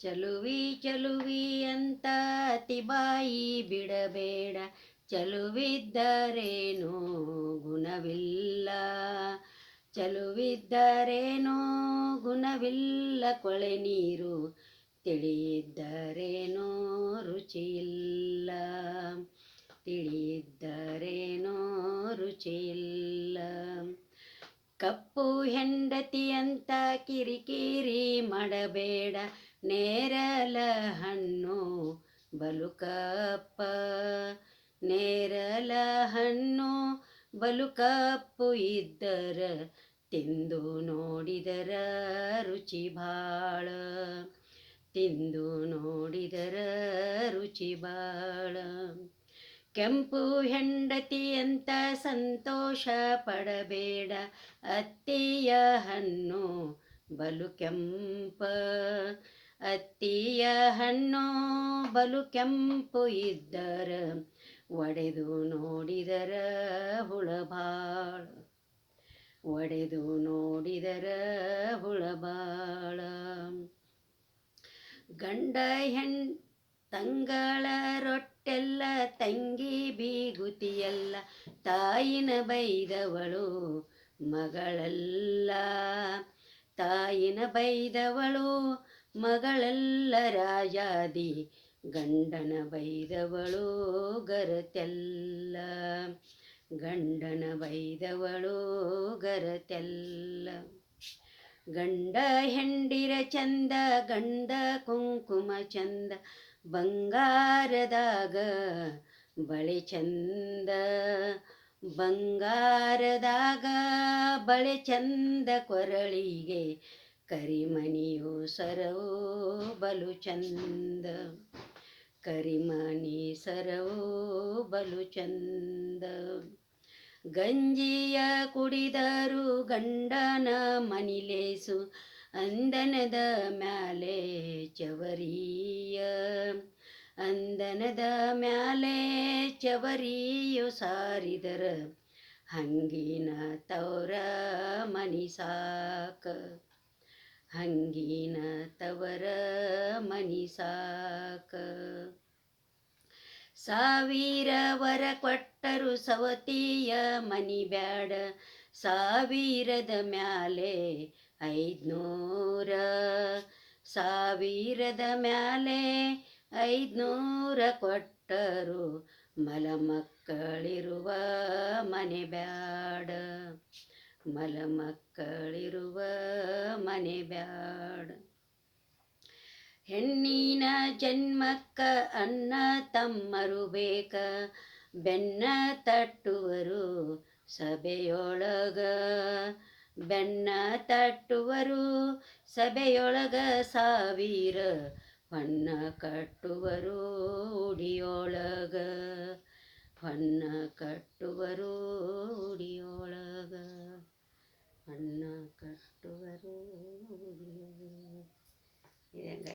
ಚಲುವಿ ಚಲುವಿ ಅಂತ ಅತಿಬಾಯಿ ಬಿಡಬೇಡ. ಚಲುವಿದ್ದರೇನೋ ಗುಣವಿಲ್ಲ. ಚಲುವಿದ್ದರೇನೋ ಗುಣವಿಲ್ಲ. ಕೊಳೆ ನೀರು ತಿಳಿಯಿದ್ದರೇನೋ ರುಚಿಯಿಲ್ಲ. ತಿಳಿಯಿದ್ದರೇನೋ ಕಪ್ಪು ಹೆಂಡತಿ ಅಂತ ಕಿರಿಕಿರಿ ಮಾಡಬೇಡ, ನೇರಲ ಹಣ್ಣು ಬಲುಕಪ್ಪ. ನೇರಲ ಹಣ್ಣು ಬಲುಕಪ್ಪು ಇದ್ದರ ತಿಂದು ನೋಡಿದರ ರುಚಿ ಬಾಳ ತಿಂದು ನೋಡಿದರ ರುಚಿ ಭಾಳ. ಕೆಂಪು ಹೆಂಡತಿ ಅಂತ ಸಂತೋಷ ಪಡಬೇಡ ಅತ್ತಿಯ ಹಣ್ಣು ಬಲು ಕೆಂಪ. ಅತ್ತಿಯ ಹಣ್ಣು ಬಲು ಕೆಂಪು ಇದ್ದರ ಒಡೆದು ನೋಡಿದರ ಹುಳಬಾಳ. ಒಡೆದು ನೋಡಿದರ ಹುಳಬಾಳ. ಗಂಡ ಹೆಣ್ ತಂಗಳ ರೊಟ್ಟೆಲ್ಲ ತಂಗಿ ಬೀಗುತಿಯಲ್ಲ, ತಾಯಿನ ಬೈದವಳು ಮಗಳಲ್ಲ. ತಾಯಿನ ಬೈದವಳು ಮಗಳಲ್ಲ, ರಾಜಾದಿ ಗಂಡನ ಬೈದವಳು ಗರತೆಲ್ಲ. ಗಂಡನ ಬೈದವಳು ಗರತೆಲ್ಲ. ಗಂಡ ಹೆಂಡಿರ ಚಂದ, ಗಂಡ ಕುಂಕುಮ ಚಂದ, ಬಂಗಾರದಾಗ ಬಳೆ ಚಂದ, ಬಂಗಾರದಾಗ ಬಳೆ ಚಂದ, ಕೊರಳಿಗೆ ಕರಿಮಣಿಯು ಸರವು, ಬಲು ಚಂದ. ಕರಿಮಣಿ ಸರವು, ಬಲು ಚಂದ. ಗಂಜಿಯ ಕುಡಿದರು ಗಂಡನ ಮನಿಲೇಸು, ಅಂದನದ ಮ್ಯಾಲೆ ಚವರಿಯ. ಅಂದನದ ಮ್ಯಾಲೆ ಚವರಿಯು ಸಾರಿದರ, ಹಂಗಿನ ತವರ ಮನಿ ಸಾಕ. ಹಂಗಿನ ತವರ ಮನಿ ಸಾಕ. ಸಾವಿರ ವರ ಕೊಟ್ಟರು ಸವತಿಯ ಮನಿ ಬ್ಯಾಡ. ಸಾವಿರದ ಮ್ಯಾಲೆ ಐದ್ನೂರ, ಸಾವಿರದ ಮ್ಯಾಲೆ ಐದ್ನೂರ ಕೊಟ್ಟರು ಮಲಮಕ್ಕಳಿರುವ ಮನೆ ಬ್ಯಾಡ. ಮಲಮಕ್ಕಳಿರುವ ಮನೆ ಬ್ಯಾಡ. ಹೆಣ್ಣಿನ ಜನ್ಮಕ್ಕ ಅನ್ನ ತಮ್ಮರು ಬೇಕ ಬೆನ್ನ ತಟ್ಟುವರು ಸಭೆಯೊಳಗ. ಬೆನ್ನ ತಟ್ಟುವರು ಸಭೆಯೊಳಗ ಸಾವಿರ, ಹೊನ್ನ ಕಟ್ಟುವರು ಉಡಿಯೊಳಗ. ಹೊನ್ನ ಕಟ್ಟುವರು